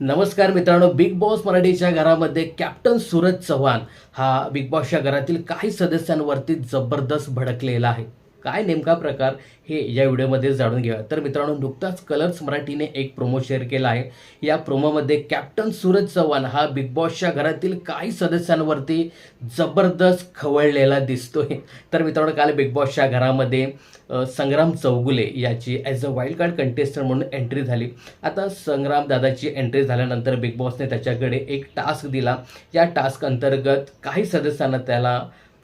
नमस्कार मित्रांनो big boss मराठीच्या घरामध्ये कॅप्टन सूरज चव्हाण हा बिग बॉसच्या घरातील काही सदस्यांवरती जबरदस्त भडकलेला आहे. काय नेमका प्रकार हे या व्हिडिओमध्ये जाणून घेऊया. तर मित्रांनो नुकताच कलर्स मराठीने एक प्रोमो शेअर केला आहे. या प्रोमोमध्ये कॅप्टन सूरज चव्हाण हा बिग बॉसच्या घरातील काही सदस्यांवरती जबरदस्त खवळलेला दिसतोय. तर मित्रांनो काल बिग बॉसच्या घरामध्ये संग्राम चौगुले याची as a wild card contestant म्हणून एंट्री झाली. आता संग्राम दादाची एंट्री झाल्यानंतर बिग बॉसने त्याच्याकडे एक टास्क दिला. या टास्क अंतर्गत काही सदस्यांना त्याला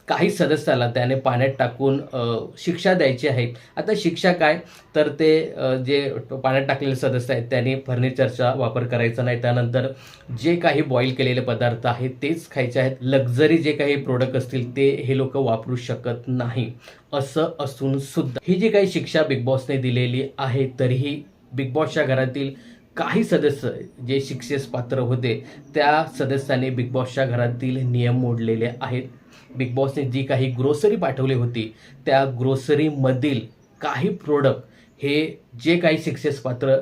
काही सदस्याला त्याने पाण्यात टाकून शिक्षा द्यायची आहे आता शिक्षा काय? तर ते जे पाण्यात टाकलेले सदस्य आहेत त्यांनी फर्निचरचा वापर करायचा नाही. त्यानंतर जे काही बॉईल केलेले पदार्थ आहेत तेच खायचे आहेत. लक्झरी जे काही प्रोडक्ट असतील ते हे लोक वापरू शकत नाही. असं असून सुद्धा. ही जी काही शिक्षा बिग बॉसने दिलेली आहे तरीही बिग बॉसच्या घरातील काही सदस्य जे शिक्षेस पात्र होते त्या सदस्याने बिग बॉसच्या घरातील नियम मोडलेले आहेत. बिग बॉसने जी काही ग्रोसरी पाठवली होती त्या ग्रोसरीमधील काही प्रोडक्ट हे जे काही शिक्षेस पात्र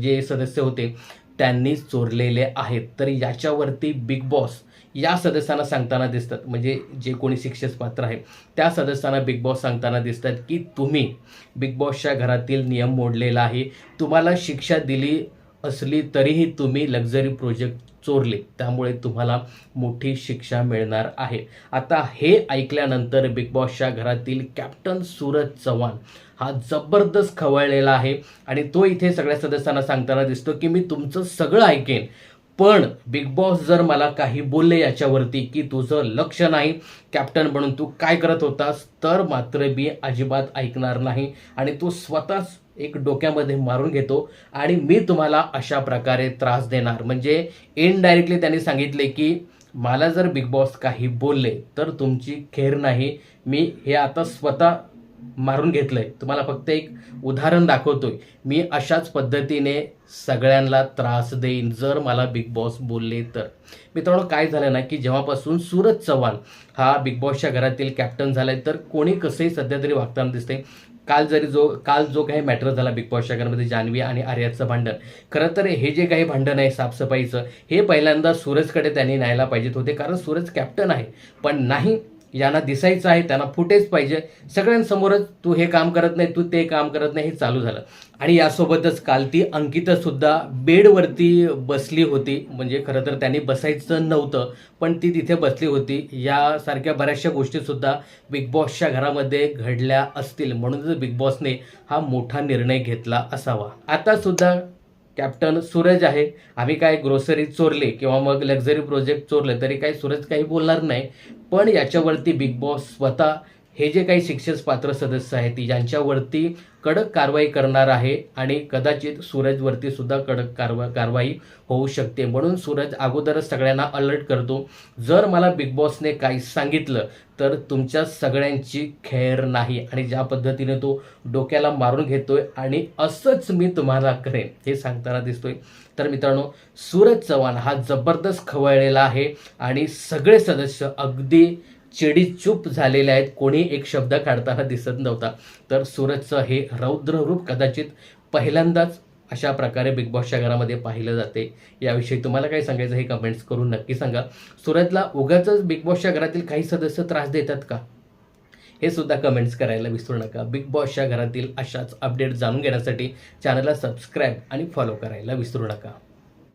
जे सदस्य होते त्यांनी चोरलेले आहेत. तर याच्यावरती बिग बॉस या सदस्यांना सांगताना दिसतात. म्हणजे जे कोणी शिक्षेस पात्र आहे त्या सदस्यांना बिग बॉस सांगताना दिसतात की तुम्ही बिग बॉसच्या घरातील नियम मोडलेला आहे. तुम्हाला शिक्षा दिली असली तरीही तुम्ही लक्झरी प्रोजेक्ट चोरले. त्यामुळे तुम्हाला मोठी शिक्षा मिळणार आहे. आता हे ऐकल्यानंतर बिग बॉसच्या घरातील कॅप्टन सूरज चव्हाण हा जबरदस्त खवळलेला आहे आणि तो इथे सगळ्या सदस्यांना सांगताना दिसतो की मी तुमचं सगळं ऐकेन. पण बिग बॉस जर मला काही बोलले याच्यावरती की तुझं लक्ष नाही कॅप्टन म्हणून तू काय करत होतास तर मात्र मी अजिबात ऐकणार नाही. आणि तू स्वतःच एक डोक्यामध्ये मारून घेतो आणि मी तुम्हाला अशा प्रकारे त्रास देणार. म्हणजे इनडायरेक्टली त्यांनी सांगितले की मला जर बिग बॉस काही बोलले तर तुमची खेर नाही. मी हे आता स्वतः मारून घेतलंय. तुम्हाला फक्त एक उदाहरण दाखवतोय. मी अशाच पद्धतीने सगळ्यांना त्रास देईन जर मला बिग बॉस बोलले तर. मित्रांनो काय झालं ना की जेव्हापासून सूरज चव्हाण हा बिग बॉसच्या घरातील कॅप्टन झालाय तर कोणी कसंही सध्या तरी वागताना दिसते काल जरी जो काल जो काही मॅटर झाला बिग बॉसच्या घरामध्ये जान्हवी आणि आर्याचं भांडण. खरं तर हे जे काही भांडण आहे साफसफाईचं हे पहिल्यांदा सूरजकडे त्यांनी न्यायला पाहिजेत होते कारण सूरज कॅप्टन आहे. पण नाही यांना दिसायचं आहे त्यांना फुटेज पाहिजे. सगळ्यांसमोरच तू हे काम करत नाही तू ते काम करत नाही हे चालू झालं. आणि यासोबतच काल ती अंकितासुद्धा बेडवरती बसली होती. म्हणजे खरं तर त्यांनी बसायचं नव्हतं पण ती तिथे बसली होती. यासारख्या बऱ्याचशा गोष्टीसुद्धा बिग बॉसच्या घरामध्ये घडल्या असतील. म्हणूनच बिग बॉसने हा मोठा निर्णय घेतला असावा. आतासुद्धा कॅप्टन सूरज आहे. आम्ही काय ग्रोसरी चोरले किंवा मग लक्झरी प्रोजेक्ट चोरले तरी काही सूरज काही बोलणार नाही. पण याच्यावरती बिग बॉस स्वतः हे जे काही शिक्षेस पात्र सदस्य आहेत यांच्यावरती कडक कारवाई करणार आहे आणि कदाचित सूरजवरती सुद्धा कडक कारवा कारवाई होऊ शकते. म्हणून सूरज अगोदरच सगळ्यांना अलर्ट करतो. जर मला बिग बॉसने काही सांगितलं तर तुमच्या सगळ्यांची खैर नाही. आणि ज्या पद्धतीने तो डोक्याला मारून घेतोय आणि असंच मी तुम्हाला करेन हे सांगताना दिसतोय. तर मित्रांनो सूरज चव्हाण हा जबरदस्त खवळलेला आहे आणि सगळे सदस्य अगदी चिडी चूप झालेले आहेत. कोणी एक शब्द काढताना दिसत नव्हता. तर सूरजचं हे रौद्र रूप कदाचित पहिल्यांदाच अशा प्रकारे बिग बॉसच्या घरामध्ये पाहिलं जाते. याविषयी तुम्हाला काय सांगायचं हे कमेंट्स करून नक्की सांगा. सूरजला उगाच बिग बॉसच्या घरातील काही सदस्य त्रास देतात का? हे सुद्धा कमेंट्स करायला विसरू नका. बिग बॉसच्या घरातील अशाच अपडेट जाणून घेण्यासाठी चॅनलला सबस्क्राईब आणि फॉलो करायला विसरू नका.